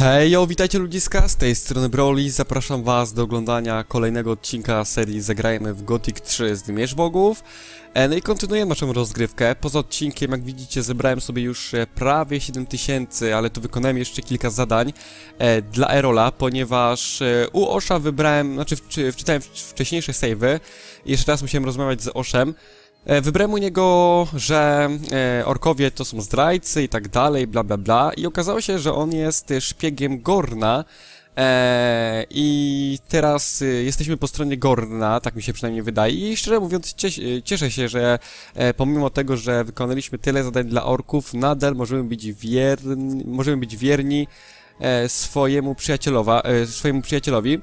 Hej, yo, witajcie ludziska, z tej strony Broly, zapraszam was do oglądania kolejnego odcinka serii Zagrajmy w Gothic 3 z Mierz Bogów. E, No i kontynuujemy naszą rozgrywkę. Poza odcinkiem, jak widzicie, zebrałem sobie już e, prawie 7000, ale tu wykonałem jeszcze kilka zadań e, dla Erola, ponieważ u Osha wybrałem, znaczy wczy, wczytałem wcześniejsze savey jeszcze raz musiałem rozmawiać z Oszem. E, Wybrałem u niego, że e, orkowie to są zdrajcy i tak dalej, bla bla bla. I okazało się, że on jest e, szpiegiem Gorna. E, I teraz jesteśmy po stronie Gorna, tak mi się przynajmniej wydaje. I szczerze mówiąc, cies cieszę się, że pomimo tego, że wykonaliśmy tyle zadań dla orków, nadal możemy być wierni, możemy być wierni swojemu przyjacielowa, swojemu przyjacielowi.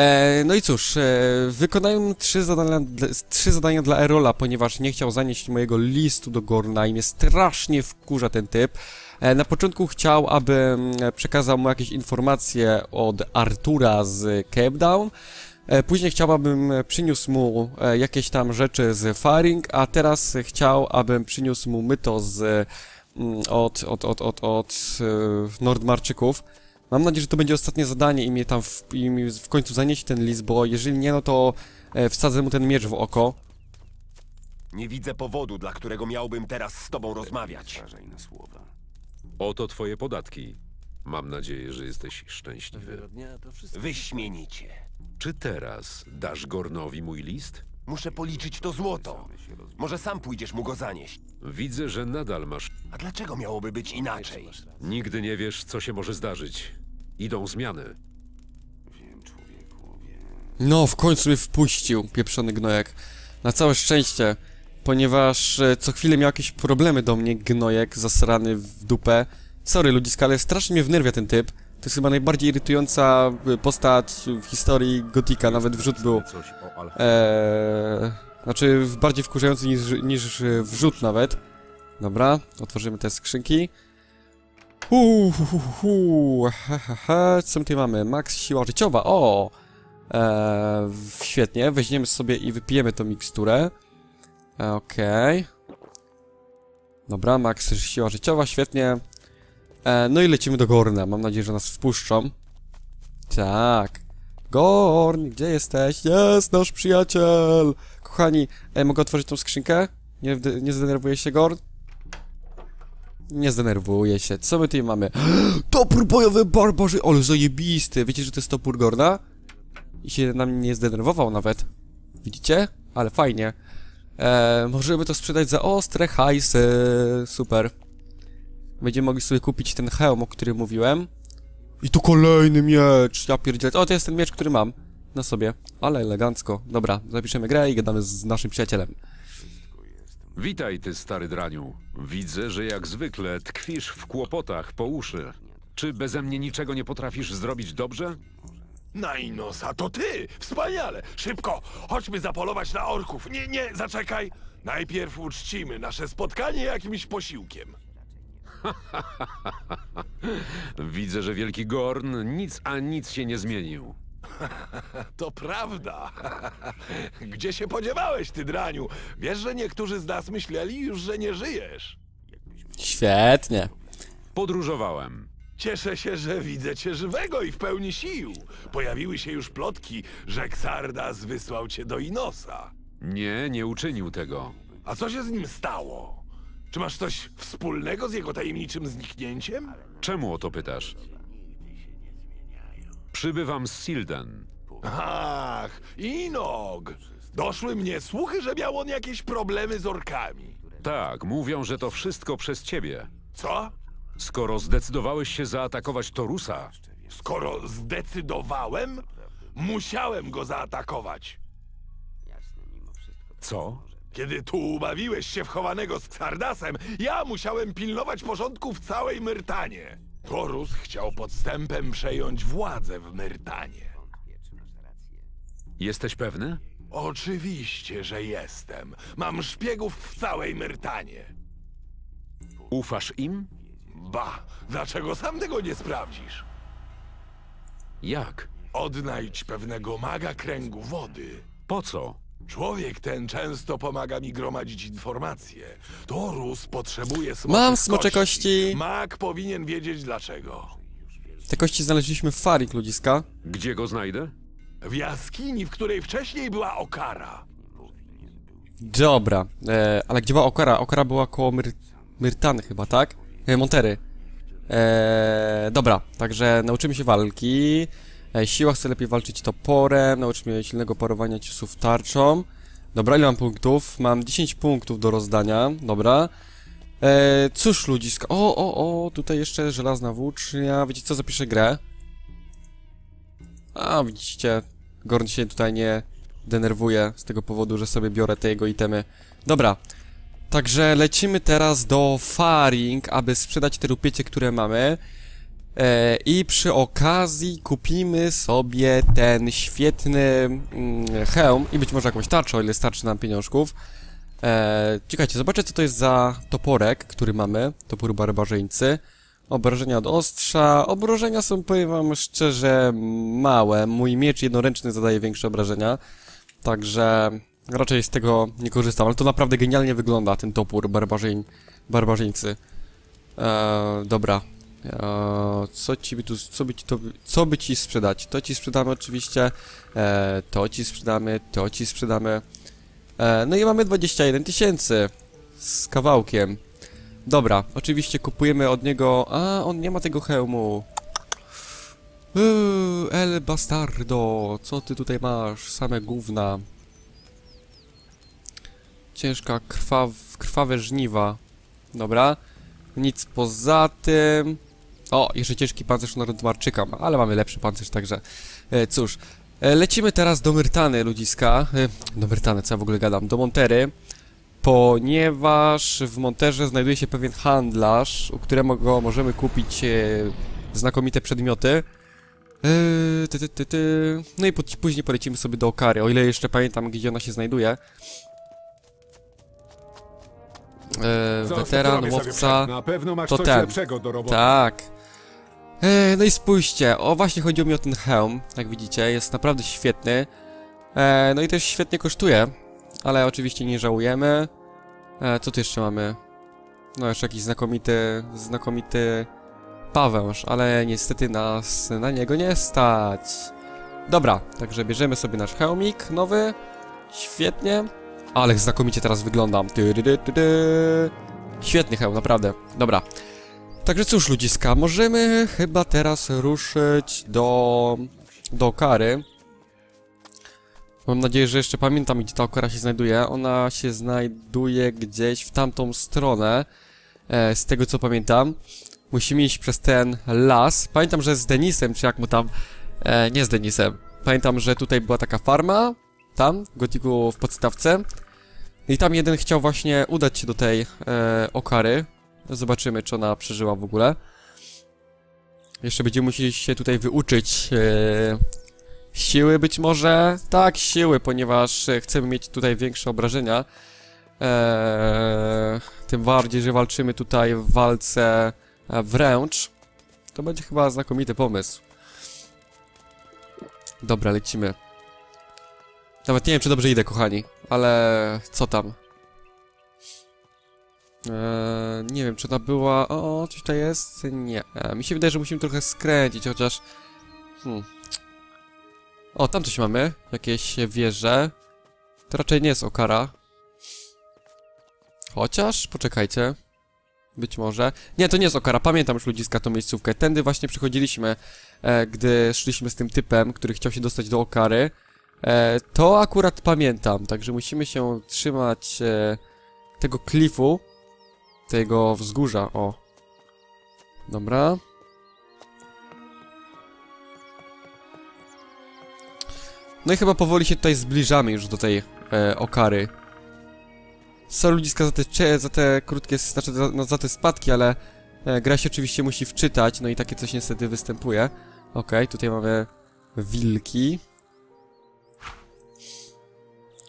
E, no i cóż, e, wykonałem trzy zadania, trzy zadania dla Erola, ponieważ nie chciał zanieść mojego listu do Gorna i mnie strasznie wkurza ten typ. E, na początku chciał, abym przekazał mu jakieś informacje od Artura z Cape Town. E, Później chciał, abym przyniósł mu jakieś tam rzeczy z Faring, a teraz chciał, abym przyniósł mu myto z, mm, od, od, od, od, od Nordmarczyków. Mam nadzieję, że to będzie ostatnie zadanie i mnie tam w, i mi w końcu zaniesie ten list, bo jeżeli nie, no to e, wsadzę mu ten miecz w oko. Nie widzę powodu, dla którego miałbym teraz z tobą rozmawiać. Oto twoje podatki. Mam nadzieję, że jesteś szczęśliwy. Wyśmienicie. Czy teraz dasz Gornowi mój list? Muszę policzyć to złoto. Może sam pójdziesz mu go zanieść. Widzę, że nadal masz. A dlaczego miałoby być inaczej? Nigdy nie wiesz, co się może zdarzyć. Idą zmiany. No, w końcu mnie wpuścił, pieprzony gnojek. Na całe szczęście, ponieważ e, co chwilę miał jakieś problemy do mnie, gnojek, zasrany w dupę. Sorry ludziska, ale strasznie mnie wnerwia ten typ. To jest chyba najbardziej irytująca e, postać w historii Gotika, nawet wrzut był. Eee, znaczy w- bardziej wkurzający niż, niż wrzut nawet. Dobra, otworzymy te skrzynki. Uuu, he, he, he. Co my tutaj mamy? Max siła życiowa, o! Eee, świetnie, weźmiemy sobie i wypijemy tą miksturę. E, Okej. Dobra, max siła życiowa, świetnie. E, no i lecimy do Gorna, mam nadzieję, że nas wpuszczą. Tak. Gorn, gdzie jesteś? Jest nasz przyjaciel! Kochani, e, mogę otworzyć tą skrzynkę? Nie, nie zdenerwuje się Gorn? Nie zdenerwuje się. Co my tutaj mamy? Topór bojowy barbarzy! Ale zajebisty! Wiecie, że to jest topór Gorna? I się na mnie nie zdenerwował nawet. Widzicie? Ale fajnie. E, możemy to sprzedać za ostre hajsy. Super. Będziemy mogli sobie kupić ten hełm, o którym mówiłem. I tu kolejny miecz, ja pierdzielę. O, to jest ten miecz, który mam na sobie. Ale elegancko. Dobra, zapiszemy grę i gadamy z naszym przyjacielem. Witaj, ty stary draniu. Widzę, że jak zwykle tkwisz w kłopotach po uszy. Czy beze mnie niczego nie potrafisz zrobić dobrze? Najnosa, to ty! Wspaniale! Szybko! Chodźmy zapolować na orków! Nie, nie, zaczekaj! Najpierw uczcimy nasze spotkanie jakimś posiłkiem. Widzę, że wielki Gorn nic a nic się nie zmienił. To prawda! Gdzie się podziewałeś, ty draniu? Wiesz, że niektórzy z nas myśleli już, że nie żyjesz. Świetnie. Podróżowałem. Cieszę się, że widzę cię żywego i w pełni sił. Pojawiły się już plotki, że Xardas wysłał cię do Inosa. Nie, nie uczynił tego. A co się z nim stało? Czy masz coś wspólnego z jego tajemniczym zniknięciem? Czemu o to pytasz? Przybywam z Silden. Ach, Inog! Doszły mnie słuchy, że miał on jakieś problemy z orkami. Tak, mówią, że to wszystko przez ciebie. Co? Skoro zdecydowałeś się zaatakować Torusa, Skoro zdecydowałem, musiałem go zaatakować. co? Kiedy tu ubawiłeś się wchowanego z Xardasem, ja musiałem pilnować porządku w całej Myrtanie. Torus chciał podstępem przejąć władzę w Myrtanie. Jesteś pewny? Oczywiście, że jestem. Mam szpiegów w całej Myrtanie. Ufasz im? Ba, dlaczego sam tego nie sprawdzisz? Jak? Odnajdź pewnego maga kręgu wody. Po co? Człowiek ten często pomaga mi gromadzić informacje. Torus potrzebuje smoczych Mam smocze kości. Mag powinien wiedzieć dlaczego. Te kości znaleźliśmy w Farik, ludziska. Gdzie go znajdę? W jaskini, w której wcześniej była Okara. Dobra, e, ale gdzie była Okara? Okara była koło Myr Myrtany chyba, tak? E, Montery. E, dobra, także nauczymy się walki. E, siła chce lepiej walczyć toporem, nauczymy się silnego parowania ciosów tarczą. Dobra, ile mam punktów? Mam 10 punktów do rozdania, dobra. E, cóż ludziska, o, o, o, tutaj jeszcze żelazna włócznia, wiecie co, zapiszę grę. A, widzicie, Gorn się tutaj nie denerwuje z tego powodu, że sobie biorę te jego itemy. Dobra, także lecimy teraz do Faring, aby sprzedać te rupiecie, które mamy. E, I przy okazji kupimy sobie ten świetny mm, hełm i być może jakąś tarczę, o ile starczy nam pieniążków. E, czekajcie, zobaczę co to jest za toporek, który mamy. Topór barbarzyńcy. Obrażenia od ostrza. Obrażenia są, powiem wam szczerze, małe. Mój miecz jednoręczny zadaje większe obrażenia. Także raczej z tego nie korzystam. Ale to naprawdę genialnie wygląda, ten topór barbarzyń, barbarzyńcy. E, dobra. Co ci by tu, co by ci to, co by ci sprzedać? To ci sprzedamy oczywiście. E, to ci sprzedamy, to ci sprzedamy. E, no i mamy 21 tysięcy z kawałkiem. Dobra, oczywiście kupujemy od niego... A, on nie ma tego hełmu. Uuu, El Bastardo, co ty tutaj masz? Same gówna. Ciężka, krwaw, krwawe żniwa. Dobra. Nic poza tym. O, jeszcze ciężki pancerz Nordmarczyka ma, ale mamy lepszy pancerz, także... E, cóż, e, lecimy teraz do Myrtany, ludziska. E, do Myrtany, co ja w ogóle gadam? Do Montery ponieważ w Monterze znajduje się pewien handlarz, u którego możemy kupić e, znakomite przedmioty. E, ty, ty, ty, ty. No i po, później polecimy sobie do Okary, o ile jeszcze pamiętam, gdzie ona się znajduje. E, weteran, łowca... Na pewno masz to ten. lepszego do roboty. Tak. E, no i spójrzcie, o właśnie chodziło mi o ten hełm, jak widzicie, jest naprawdę świetny. E, no i też świetnie kosztuje, ale oczywiście nie żałujemy. E, co tu jeszcze mamy? No jeszcze jakiś znakomity, znakomity pawęż, ale niestety nas na niego nie stać. Dobra, także bierzemy sobie nasz hełmik nowy. Świetnie. Ale znakomicie teraz wyglądam. Ty, ty, ty, ty, ty. Świetny hełm, naprawdę. Dobra. Także cóż, ludziska, możemy chyba teraz ruszyć do... do Kary. Mam nadzieję, że jeszcze pamiętam, gdzie ta Okara się znajduje. Ona się znajduje gdzieś w tamtą stronę, e, z tego co pamiętam. Musimy iść przez ten las. Pamiętam, że z Denisem, czy jak mu tam... E, nie z Denisem. Pamiętam, że tutaj była taka farma, tam, w Gotiku w podstawce. I tam jeden chciał właśnie udać się do tej e, Okary. Zobaczymy, czy ona przeżyła w ogóle. Jeszcze będziemy musieli się tutaj wyuczyć e, siły być może. Tak, siły, ponieważ chcemy mieć tutaj większe obrażenia. E, tym bardziej, że walczymy tutaj w walce e, wręcz. To będzie chyba znakomity pomysł. Dobra, lecimy. Nawet nie wiem, czy dobrze idę, kochani, ale co tam? Eee, nie wiem, czy ona była... O, coś tutaj jest? Nie. E, mi się wydaje, że musimy trochę skręcić, chociaż... Hmm. O, tam coś mamy. Jakieś wieże. To raczej nie jest Okara. Chociaż, poczekajcie. Być może. Nie, to nie jest Okara. Pamiętam już ludziska tą miejscówkę. Tędy właśnie przychodziliśmy, e, gdy szliśmy z tym typem, który chciał się dostać do Okary. E, to akurat pamiętam, także musimy się trzymać e, tego klifu, tego wzgórza, o. Dobra. No i chyba powoli się tutaj zbliżamy już do tej e, Okary. Sorry ludziska za te, za te krótkie, znaczy za, no, za te spadki, ale e, gra się oczywiście musi wczytać, no i takie coś niestety występuje. Okej, tutaj mamy wilki.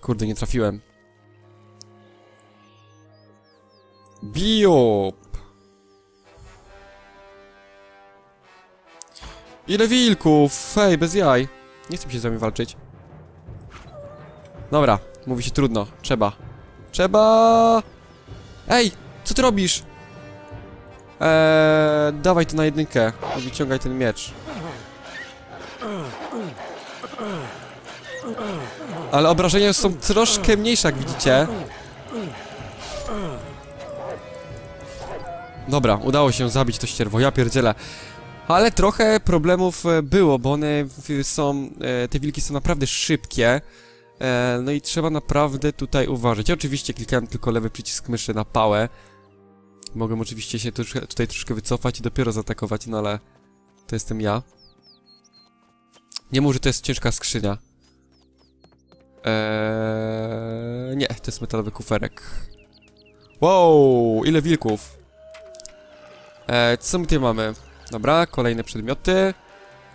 Kurde, nie trafiłem. Biop! Ile wilków? Hej, bez jaj. Nie chcę się z wami walczyć. Dobra, mówi się trudno. Trzeba. Trzeba! Ej, co ty robisz? Eee, dawaj tu na jedynkę. Wyciągaj ten miecz. Ale obrażenia są troszkę mniejsze, jak widzicie. Dobra, udało się zabić to ścierwo, ja pierdzielę. Ale trochę problemów e, było, bo one są... e, Te wilki są naprawdę szybkie. E, No i trzeba naprawdę tutaj uważać. Ja oczywiście klikałem tylko lewy przycisk myszy na pałę. Mogę oczywiście się tutaj troszkę wycofać i dopiero zaatakować, no ale to jestem ja. Nie mów, że to jest ciężka skrzynia. Eee, nie, to jest metalowy kuferek. Wow, ile wilków. Eee, co my tutaj mamy? Dobra, kolejne przedmioty.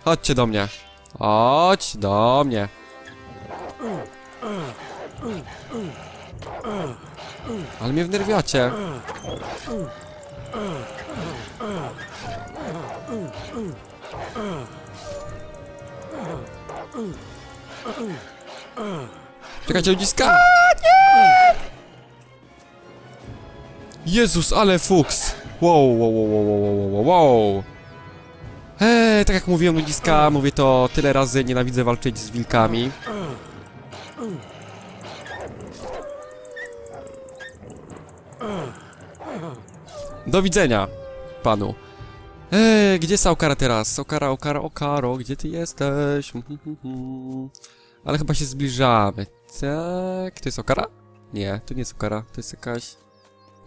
Chodźcie do mnie. Chodź do mnie. Ale mnie wnerwiacie. Czekajcie, ludziska! Nie! Jezus, ale fuks! Wow, wow, wow, wow, wow, wow, wow. Eee, tak jak mówiłem, ludziska, mówię to tyle razy, nienawidzę walczyć z wilkami. Do widzenia, panu. Eee, gdzie jest Aukara teraz? Okara, Okara, Okaro, gdzie ty jesteś? Ale chyba się zbliżamy. Tak, to jest Okara? Nie, to nie jest Okara, to jest jakaś...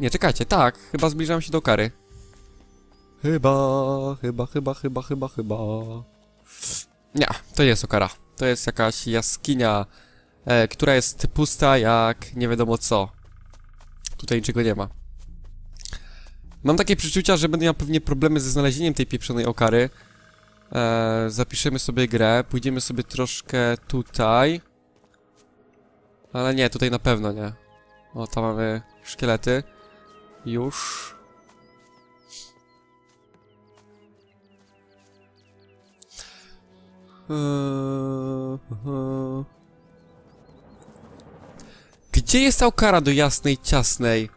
Nie, czekajcie, tak, chyba zbliżam się do Okary. Chyba, chyba, chyba, chyba, chyba, chyba... Nie, to nie jest Okara. To jest jakaś jaskinia, e, która jest pusta jak nie wiadomo co. Tutaj niczego nie ma. Mam takie przeczucia, że będę miał pewnie problemy ze znalezieniem tej pieprzonej okary. E, zapiszemy sobie grę, pójdziemy sobie troszkę tutaj. Ale nie, tutaj na pewno nie. O, tam mamy szkielety. Już. Gdzie jest Aukara do jasnej, ciasnej?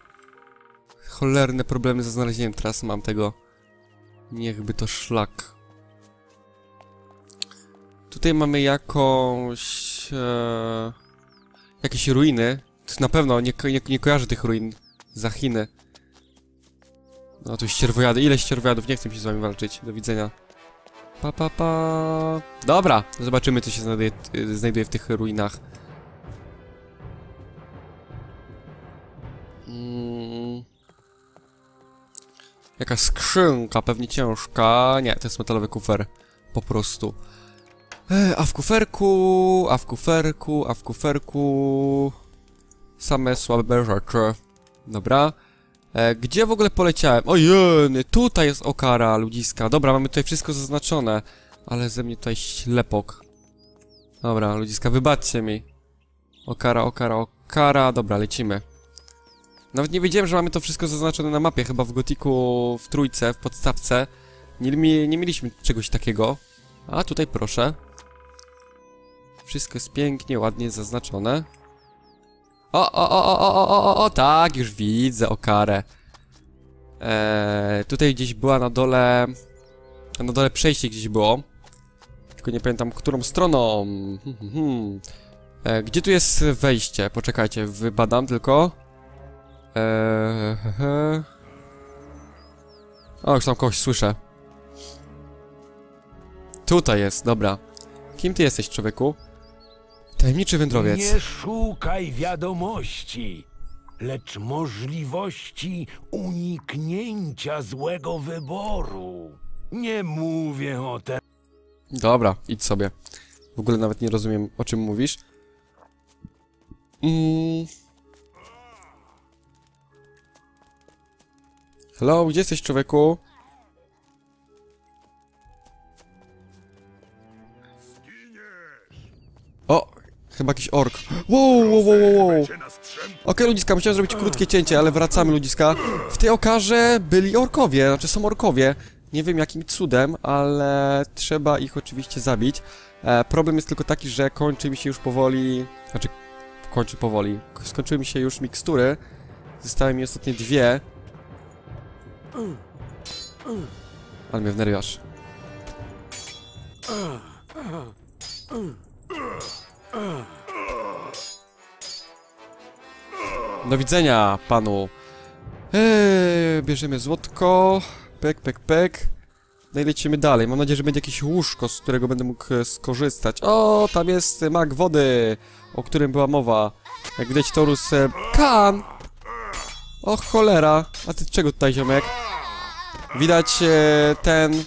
Cholerne problemy ze znalezieniem teraz mam tego. Niechby to szlak. Tutaj mamy jakąś... E, jakieś ruiny. Na pewno nie, nie, nie kojarzę tych ruin za Chiny. No tu ścierwojady. Ile ścierwojadów? Nie chcę się z wami walczyć. Do widzenia. Pa, pa, pa. Dobra, zobaczymy co się znajduje, y, znajduje w tych ruinach. Mm. Jaka skrzynka, pewnie ciężka. Nie, to jest metalowy kufer. Po prostu. E, a w kuferku, a w kuferku, a w kuferku... Same słabe rzeczy. Dobra. E, gdzie w ogóle poleciałem? Ojej, tutaj jest okara ludziska. Dobra, mamy tutaj wszystko zaznaczone. Ale ze mnie tutaj ślepok. Dobra, ludziska, wybaczcie mi. Okara, okara, okara. Dobra, lecimy. Nawet nie wiedziałem, że mamy to wszystko zaznaczone na mapie. Chyba w Gotiku w trójce, w podstawce. Nie, nie mieliśmy czegoś takiego. A tutaj proszę. Wszystko jest pięknie, ładnie zaznaczone. O, o, o, o, o, o, o, o, tak, już widzę okarę. Eee, tutaj gdzieś była na dole... Na dole przejście gdzieś było. Tylko nie pamiętam, którą stroną. Hmm, hmm, hmm. E, gdzie tu jest wejście? Poczekajcie, wybadam tylko. Eee, he, he. O, już tam kogoś słyszę. Tutaj jest, dobra. Kim ty jesteś, człowieku? Tajemniczy wędrowiec. Nie szukaj wiadomości, lecz możliwości uniknięcia złego wyboru. Nie mówię o tym. Dobra, idź sobie. W ogóle nawet nie rozumiem, o czym mówisz. Mm. Hello, gdzie jesteś, człowieku? Chyba jakiś ork. Wow, wow, wow, wow, wow. Okej, ludziska, musiałem zrobić krótkie cięcie, ale wracamy, ludziska. W tej okarze byli orkowie, znaczy są orkowie. Nie wiem jakim cudem, ale trzeba ich oczywiście zabić. E, problem jest tylko taki, że kończy mi się już powoli... Znaczy, kończy powoli. Skończyły mi się już mikstury. Zostały mi ostatnie dwie. Ale mnie wnerwiasz. Do widzenia panu. Eee, bierzemy złotko. Pek, pek, pek. No i lecimy dalej. Mam nadzieję, że będzie jakieś łóżko, z którego będę mógł e, skorzystać. O, tam jest mak wody, o którym była mowa. Jak widać, Torus... E, kan! O cholera! A ty czego tutaj, ziomek? Widać e, ten...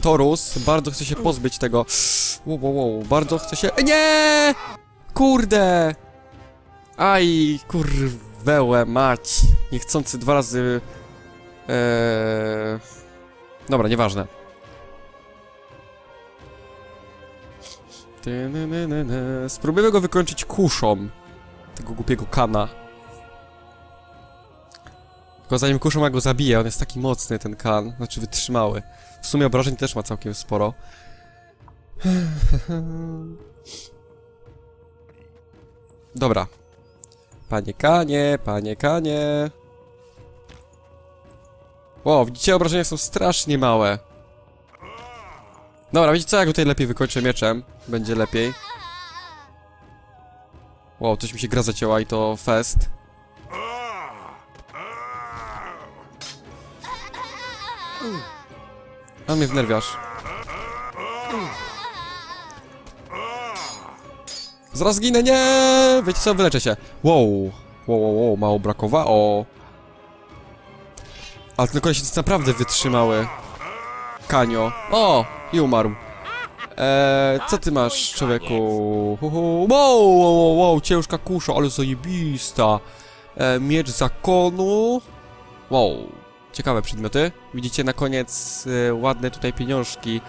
Torus bardzo chce się pozbyć tego. Wow, wow, wow. Bardzo chce się... E, Nie! Kurde! Aj, kurwełe mać. Niechcący dwa razy... Eee... Dobra, nieważne. Spróbujemy go wykończyć kuszą. Tego głupiego kana. Tylko zanim kuszą ja go zabiję, on jest taki mocny ten kan, znaczy wytrzymały. W sumie obrażeń też ma całkiem sporo. Dobra. Panie kanie, panie kanie. Ło, widzicie, obrażenia są strasznie małe. Dobra, wiecie co, jak tutaj lepiej wykończę mieczem, będzie lepiej. Wow, coś mi się gra zacięła i to fest. A mnie wnerwiasz. Zaraz ginę, nie! Wiecie co, wyleczę się. Wow, wow, wow, wow mało brakowało. Ale ten koleś jest naprawdę wytrzymały. Kanio. O! I umarł. Eee, co ty masz, człowieku? Wow, wow, wow, wow, ciężka kusza, ale zajebista. Eee, miecz zakonu. Wow, ciekawe przedmioty. Widzicie na koniec e, ładne tutaj pieniążki.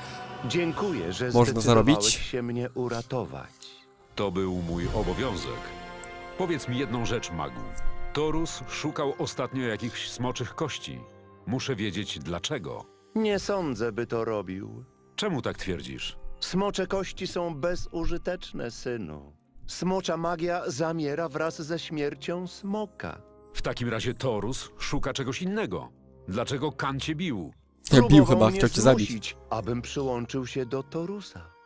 Dziękuję, że Można zarobić? się mnie uratować. To był mój obowiązek. Powiedz mi jedną rzecz, magu. Torus szukał ostatnio jakichś smoczych kości. Muszę wiedzieć dlaczego. Nie sądzę, by to robił. Czemu tak twierdzisz? Smocze kości są bezużyteczne, synu. Smocza magia zamiera wraz ze śmiercią smoka. W takim razie Torus szuka czegoś innego. Dlaczego Kan cię bił? Bił Próbował chyba, mnie chciał cię zabić. zmusić, abym przyłączył się do Torusa.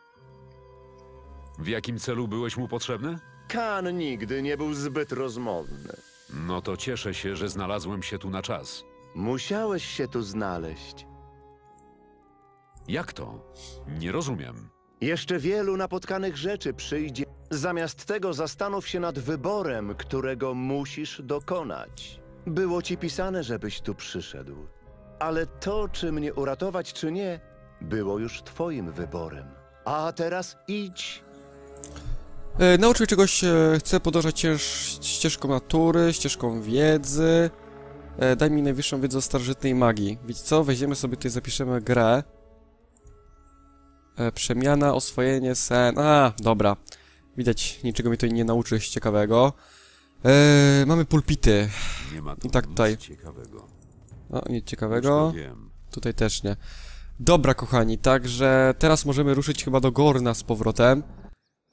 W jakim celu byłeś mu potrzebny? Kan nigdy nie był zbyt rozmowny. No to cieszę się, że znalazłem się tu na czas. Musiałeś się tu znaleźć. Jak to? Nie rozumiem. Jeszcze wielu napotkanych rzeczy przyjdzie. Zamiast tego zastanów się nad wyborem, którego musisz dokonać. Było ci pisane, żebyś tu przyszedł. Ale to, czy mnie uratować, czy nie, było już twoim wyborem. A teraz idź. E, nauczył czegoś, e, chcę podążać ścieżką natury, ścieżką wiedzy. E, daj mi najwyższą wiedzę o starożytnej magii. Wiecie co? Weźmiemy sobie tutaj, zapiszemy grę. E, przemiana, oswojenie, sen. A, dobra. Widać, niczego mi tutaj nie nauczyłeś ciekawego. E, mamy pulpity. Nie ma tu I tak tutaj. ciekawego. O, nic ciekawego. to. Tutaj też nie. Dobra, kochani, także teraz możemy ruszyć chyba do Gorna z powrotem.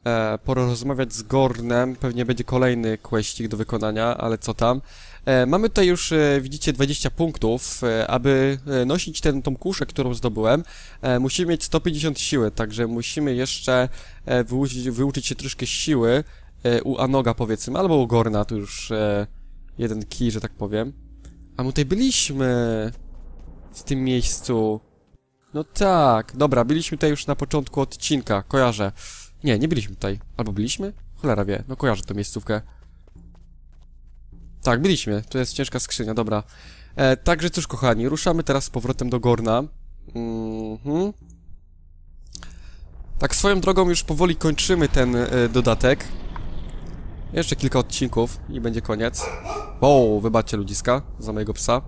E, porozmawiać z Gornem, pewnie będzie kolejny questik do wykonania, ale co tam. E, mamy tutaj już, e, widzicie, 20 punktów. E, aby e, nosić ten, tą kuszę, którą zdobyłem, e, musimy mieć 150 siły, także musimy jeszcze e, wyuczyć, wyuczyć się troszkę siły e, u Anoga, powiedzmy, albo u Gorna, tu już e, jeden kij, że tak powiem. A my tutaj byliśmy w tym miejscu. No tak, dobra, byliśmy tutaj już na początku odcinka, kojarzę. Nie, nie byliśmy tutaj. Albo byliśmy? Cholera wie, no kojarzę tę miejscówkę. Tak, byliśmy, to jest ciężka skrzynia, dobra. E, także cóż, kochani, ruszamy teraz z powrotem do Gorna. Mhm. Tak, swoją drogą już powoli kończymy ten e, dodatek. Jeszcze kilka odcinków i będzie koniec. O, wybaczcie ludziska za mojego psa.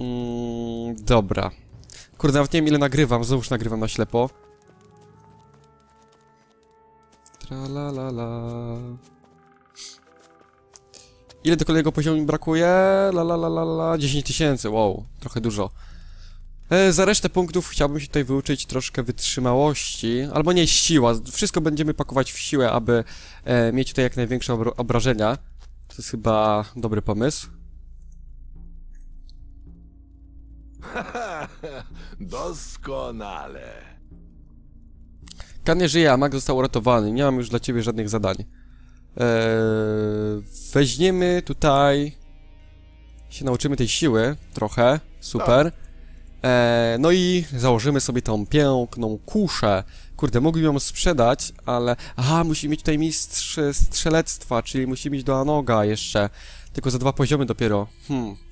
Mm, dobra. Kurde, nawet nie wiem ile nagrywam, znowuż nagrywam na ślepo. Tralalala. Ile do kolejnego poziomu mi brakuje? La la la la la. 10 tysięcy, wow, trochę dużo. E, za resztę punktów chciałbym się tutaj wyuczyć troszkę wytrzymałości, albo nie siła. Wszystko będziemy pakować w siłę, aby e, mieć tutaj jak największe obrażenia. jest chyba dobry pomysł. Doskonale. Kan nie żyje, a Mag został uratowany. Nie mam już dla ciebie żadnych zadań. Eee, weźmiemy tutaj... się nauczymy tej siły trochę. Super. Eee, no i założymy sobie tą piękną kuszę. Kurde, mógłbym ją sprzedać, ale... Aha, musimy mieć tutaj mistrz strzelectwa, czyli musimy iść do Anoga jeszcze. Tylko za dwa poziomy dopiero. Hmm.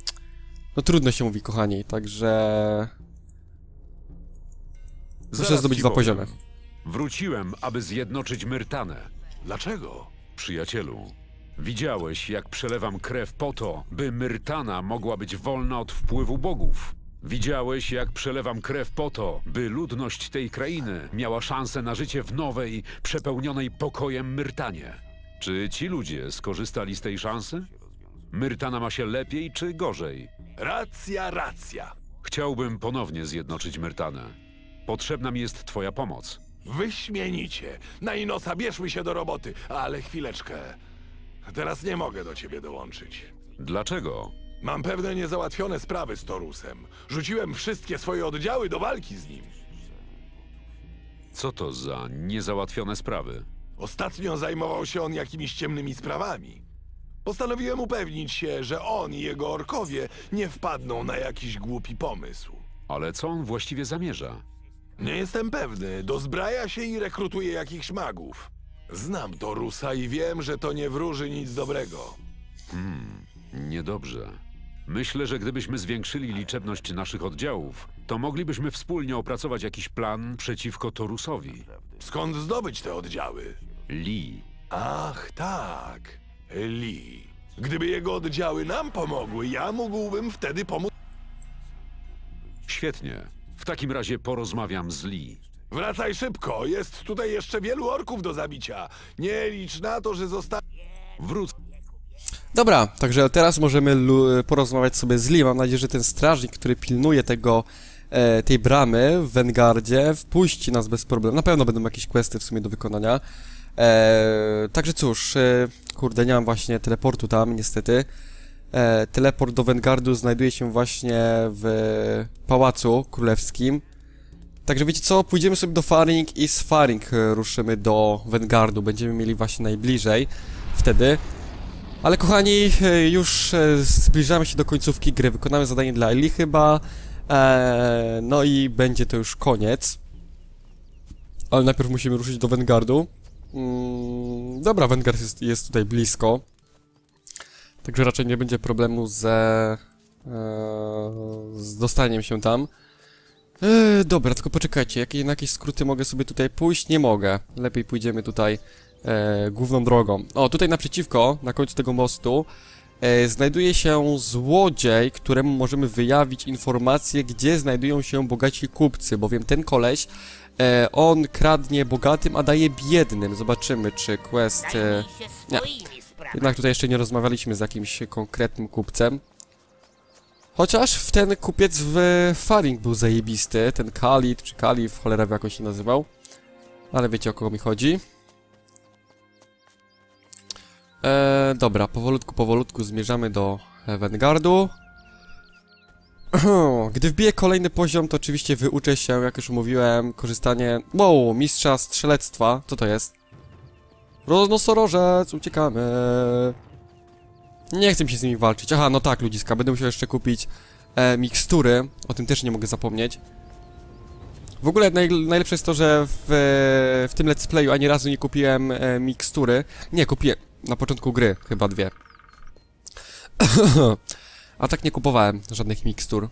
No trudno się mówi, kochani, także... Muszę Zaraz zdobyć dwa powiem. poziomy. Wróciłem, aby zjednoczyć Myrtanę. Dlaczego? Przyjacielu, widziałeś, jak przelewam krew po to, by Myrtana mogła być wolna od wpływu bogów. Widziałeś, jak przelewam krew po to, by ludność tej krainy miała szansę na życie w nowej, przepełnionej pokojem Myrtanie. Czy ci ludzie skorzystali z tej szansy? Myrtana ma się lepiej czy gorzej? Racja, racja. Chciałbym ponownie zjednoczyć Myrtanę. Potrzebna mi jest twoja pomoc. Wyśmienicie. Na Inosa bierzmy się do roboty, ale chwileczkę. Teraz nie mogę do ciebie dołączyć. Dlaczego? Mam pewne niezałatwione sprawy z Torusem. Rzuciłem wszystkie swoje oddziały do walki z nim. Co to za niezałatwione sprawy? Ostatnio zajmował się on jakimiś ciemnymi sprawami. Postanowiłem upewnić się, że on i jego orkowie nie wpadną na jakiś głupi pomysł. Ale co on właściwie zamierza? Nie jestem pewny, dozbraja się i rekrutuje jakichś magów. Znam Torusa i wiem, że to nie wróży nic dobrego. Niedobrze. Myślę, że gdybyśmy zwiększyli liczebność naszych oddziałów, to moglibyśmy wspólnie opracować jakiś plan przeciwko Torusowi. Skąd zdobyć te oddziały? Lee. Ach, tak. Lee. Gdyby jego oddziały nam pomogły, ja mógłbym wtedy pomóc. Świetnie. W takim razie porozmawiam z Lee. Wracaj szybko, jest tutaj jeszcze wielu orków do zabicia. Nie licz na to, że zosta... Wrócę. Dobra, także teraz możemy porozmawiać sobie z Lee. Mam nadzieję, że ten strażnik, który pilnuje tego, e, tej bramy w Vanguardzie, wpuści nas bez problemu. Na pewno będą jakieś questy w sumie do wykonania. E, także cóż, e, kurde, nie mam właśnie teleportu tam, niestety. E, teleport do Vanguardu znajduje się właśnie w Pałacu Królewskim. Także wiecie co, pójdziemy sobie do Faring i z Faring ruszymy do Vanguardu. Będziemy mieli właśnie najbliżej wtedy. Ale kochani, e, już e, zbliżamy się do końcówki gry. Wykonamy zadanie dla Eli chyba. E, no i będzie to już koniec. Ale najpierw musimy ruszyć do Vanguardu. Mm, dobra, Vanguard jest, jest tutaj blisko. Także raczej nie będzie problemu ze, e, z dostaniem się tam. E, dobra, tylko poczekajcie, jakie, na jakieś skróty mogę sobie tutaj pójść? Nie mogę. Lepiej pójdziemy tutaj e, główną drogą. O, tutaj naprzeciwko, na końcu tego mostu, e, znajduje się złodziej, któremu możemy wyjawić informację, gdzie znajdują się bogaci kupcy, bowiem ten koleś, e, on kradnie bogatym, a daje biednym. Zobaczymy, czy quest... E, sprawami. jednak tutaj jeszcze nie rozmawialiśmy z jakimś konkretnym kupcem. Chociaż w ten kupiec w Faring był zajebisty, ten Khalid, czy Kalif, cholera jak on się nazywał. Ale wiecie o kogo mi chodzi. E, dobra, powolutku, powolutku zmierzamy do Vanguardu. Gdy wbiję kolejny poziom, to oczywiście wyuczę się, jak już mówiłem, korzystanie... Wow, mistrza strzelectwa. Co to jest? Roznosorożec, uciekamy. Nie chcę się z nimi walczyć. Aha, no tak, ludziska, będę musiał jeszcze kupić e, mikstury. O tym też nie mogę zapomnieć. W ogóle naj, najlepsze jest to, że w, w tym let's playu ani razu nie kupiłem e, mikstury. Nie, kupiłem na początku gry, chyba dwie. A tak nie kupowałem żadnych mikstur.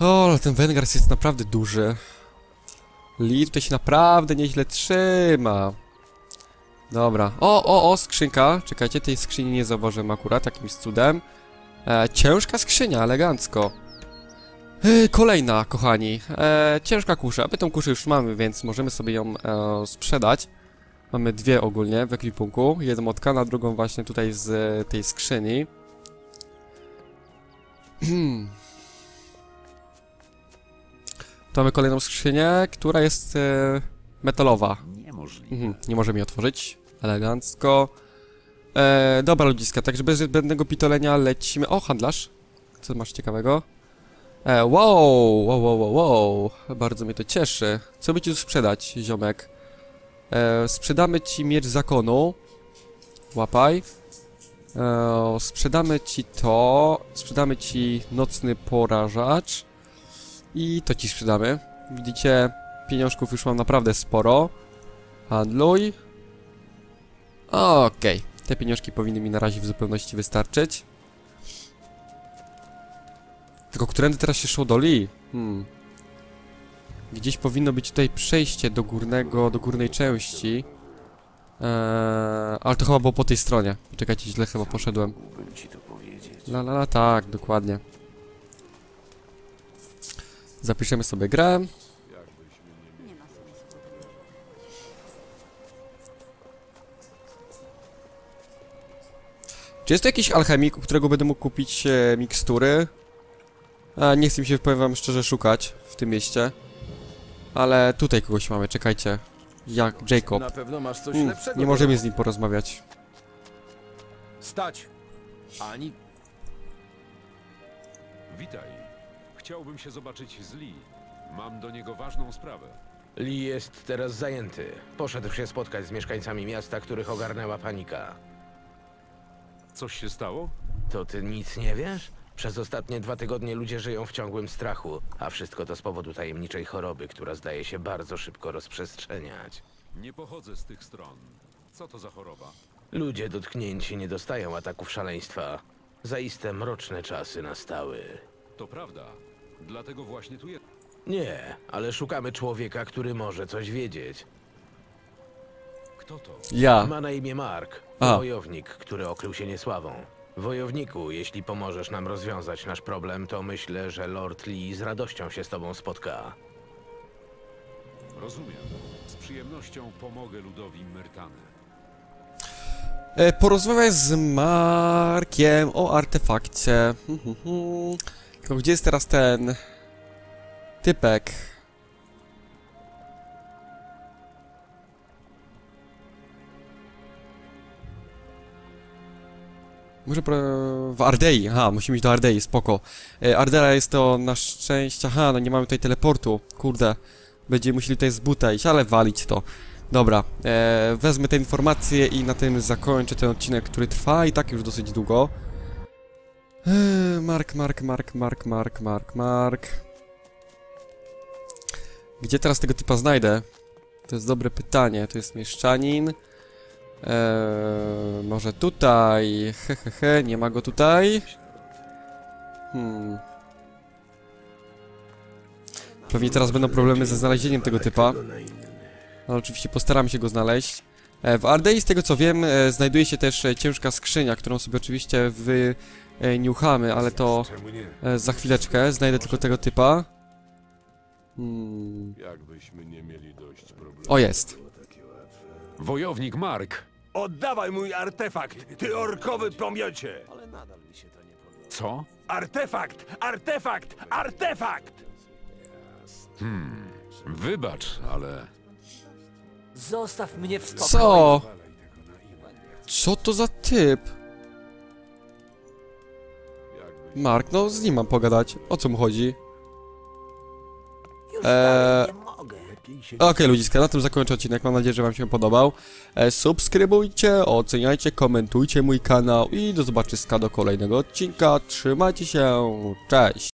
O, ale ten Vanguard jest naprawdę duży. Lee tutaj się naprawdę nieźle trzyma. Dobra. O, o, o, skrzynka. Czekajcie, tej skrzyni nie zauważyłem akurat, jakimś cudem. E, ciężka skrzynia, elegancko. E, kolejna, kochani. E, ciężka kusza. My tą kuszę już mamy, więc możemy sobie ją e, sprzedać. Mamy dwie ogólnie w ekwipunku. Jedną od Kana, drugą właśnie tutaj z e, tej skrzyni. Tu mamy kolejną skrzynię, która jest e, metalowa. niemożliwe. Mhm, nie może mi otworzyć. Elegancko. E, dobra ludziska, także bez zbędnego pitolenia lecimy. O, handlarz. Co masz ciekawego? E, wow, wow, wow, wow, wow. Bardzo mnie to cieszy. Co by ci tu sprzedać, ziomek? E, sprzedamy ci miecz zakonu. Łapaj. E, sprzedamy ci to. Sprzedamy ci nocny porażacz. I to ci sprzedamy. Widzicie, pieniążków już mam naprawdę sporo. Handluj. Okej. Te pieniążki powinny mi na razie w zupełności wystarczyć. Tylko którędy teraz się szło do Lee? Hmm. Gdzieś powinno być tutaj przejście do górnego, do górnej części. Eee, ale to chyba było po tej stronie. Czekajcie, źle chyba poszedłem. La la la, tak, dokładnie. Zapiszemy sobie grę. Czy jest to jakiś alchemik, u którego będę mógł kupić e, mikstury? A, nie chcę mi się, powiem wam szczerze, szukać w tym mieście. Ale tutaj kogoś mamy, czekajcie. Jak Jacob. Na pewno masz coś Mm, lepszego. nie możemy z nim porozmawiać. Stać! Ani... Witaj. Chciałbym się zobaczyć z Lee. Mam do niego ważną sprawę. Lee jest teraz zajęty. Poszedł się spotkać z mieszkańcami miasta, których ogarnęła panika. Coś się stało? To ty nic nie wiesz? Przez ostatnie dwa tygodnie ludzie żyją w ciągłym strachu, a wszystko to z powodu tajemniczej choroby, która zdaje się bardzo szybko rozprzestrzeniać. Nie pochodzę z tych stron. Co to za choroba? Ludzie dotknięci nie dostają ataków szaleństwa. Zaiste mroczne czasy nastały. To prawda. Dlatego właśnie tu jest. Nie, ale szukamy człowieka, który może coś wiedzieć. Kto to? Ja. Ma na imię Mark, A. wojownik, który okrył się niesławą. Wojowniku, jeśli pomożesz nam rozwiązać nasz problem, to myślę, że Lord Lee z radością się z tobą spotka. Rozumiem. Z przyjemnością pomogę ludowi Myrtany. E, porozmawiaj z Markiem o artefakcie. Hmm, hmm, hmm. Tylko gdzie jest teraz ten... Typek? Może pro... w Ardei, aha, musimy iść do Ardei, spoko. E, Ardea jest to na szczęście, aha, no nie mamy tutaj teleportu, kurde. Będziemy musieli tutaj z buta iść, ale walić to. Dobra, e, wezmę te informacje i na tym zakończę ten odcinek, który trwa i tak już dosyć długo. E, Mark, Mark, Mark, Mark, Mark, Mark, Mark. Gdzie teraz tego typa znajdę? To jest dobre pytanie. To jest mieszczanin. Eee, może tutaj. He, he, he, nie ma go tutaj. Hmm. Pewnie teraz będą problemy ze znalezieniem tego typa. Ale oczywiście postaramy się go znaleźć. E, W Ardei, z tego co wiem, e, znajduje się też e, ciężka skrzynia, którą sobie oczywiście wyniuchamy, ale to e, za chwileczkę. Znajdę tylko tego typa. Hmm. O, jest. Wojownik Mark! Oddawaj mój artefakt, ty orkowy pomiocie! Co? Artefakt! Artefakt! Artefakt! Wybacz, ale Zostaw mnie w spokoju. Co? Co to za typ? Mark, no z nim mam pogadać. O co mu chodzi? Już Eee, nie mogę. Okej, ludziska, na tym zakończę odcinek. Mam nadzieję, że Wam się podobał. E, subskrybujcie, oceniajcie, komentujcie mój kanał i do zobaczyska do kolejnego odcinka. Trzymajcie się, cześć!